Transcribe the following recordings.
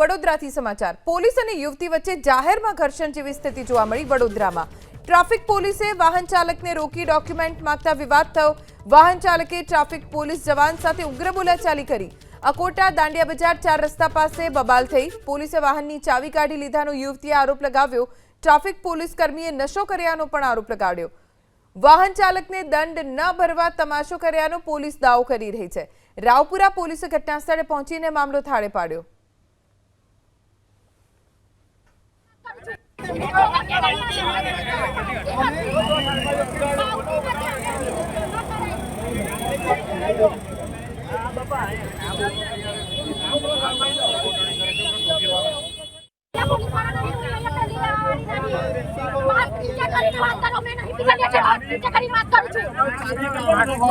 વડોદરાથી સમાચાર. પોલીસ અને યુવતી વચ્ચે જાહેરમાં ઘર્ષણ જેવી સ્થિતિ જોવા મળી વડોદરામાં. ટ્રાફિક પોલીસે વાહન ચાલકને રોકી ડોક્યુમેન્ટ માંગતા વિવાદ થયો. વાહન ચાલકે ટ્રાફિક પોલીસ જવાન સાથે ઉગ્ર બોલાચાલી કરી. અકોટા દાંડિયા બજાર ચાર રસ્તા પાસે બબાલ થઈ. પોલીસે વાહનની ચાવી કાઢી લીધાનો યુવતીએ આરોપ લગાવ્યો. ટ્રાફિક પોલીસ કર્મીએ નશો કર્યાનો પણ આરોપ લગાડ્યો. વાહન ચાલકને દંડ ન ભરવા તમાશો કર્યાનો પોલીસ દાવો કરી રહી છે. રાવપુરા પોલીસે ઘટનાસ્થળે પહોંચીને મામલો થાળે પાડ્યો.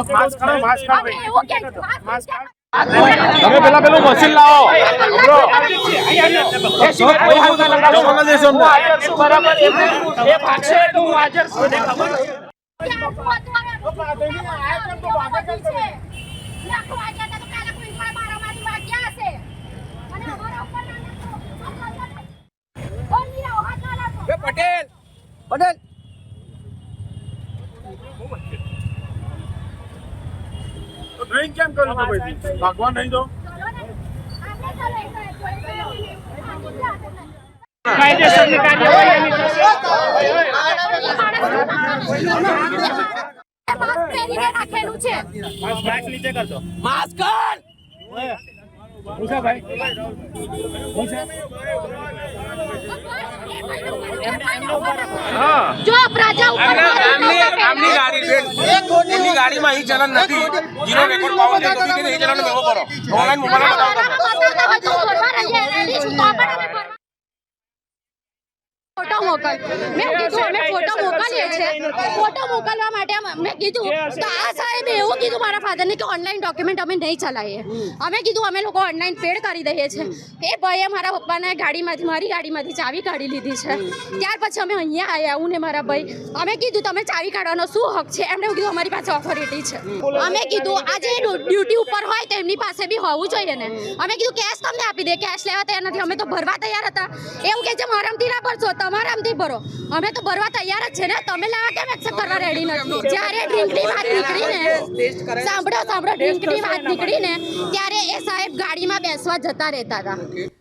માસ્ક કરો માસ્ક કરો માસ્ક તમે પેલા પેલું મશીન લાવો. પટેલ. પટેલ. ડ્રિંક કેમ કર્યું તો ભાઈ ભગવાન નહીં તો કાયદેસરની કાર્યવાહી એની થશે. માસ્ક નીચે કરજો માસ્ક પૂછા ભાઈ હા જો પ્રજા ઉપર એમની ગાડીમાં એ ચલન નથી જીરો રેકોર્ડ પાવર છે તો બી કીધું એ ચલન મેવો કરો ઓનલાઈન મોબાઈલ ફોટો મોકલ મેં કીધું અમે ફોટો મોકલીએ છે ફોટો મોકલવા માટે મેં કીધું તો આ સાહેબે એવું કીધું મારા ફાધરને કે ઓનલાઈન ડોક્યુમેન્ટ અમે નહીં ચલાવીએ. અમે કીધું અમે લોકો ઓનલાઈન પેડ કરી દઈએ છીએ. એ ભાઈએ મારા પપ્પાને ગાડીમાંથી મારી ગાડીમાંથી ચાવી કાઢી લીધી છે. ત્યાર પછી અમે અહીંયા આવ્યા હું ને મારા ભાઈ. અમે કીધું તમે ચાવી કાઢવાનો શું હક છે? એમણે કીધું અમારી પાસે ઓથોરિટી છે. અમે કીધું આજે ડ્યુટી ઉપર હોય તો એમની પાસે બી હોવું જોઈએ ને? અમે કીધું કેશ તમને આપી દે કેશ લેવા તૈયાર નથી. અમે તો ભરવા તૈયાર હતા. એવું કે છે મારામથી ના ભરશો તમારામથી ભરો. અમે તો ભરવા તૈયાર જ છે ને. તમે લેવા કેમ એક્સેપ્ટ કરવા રેડી નથી? જ્યારે ડ્રિંકની વાત નીકળીને સાંભળો સાંભળો ડ્રિંકની વાત નીકળીને ત્યારે એ સાહેબ ગાડીમાં બેસવા જતા રહેતા હતા.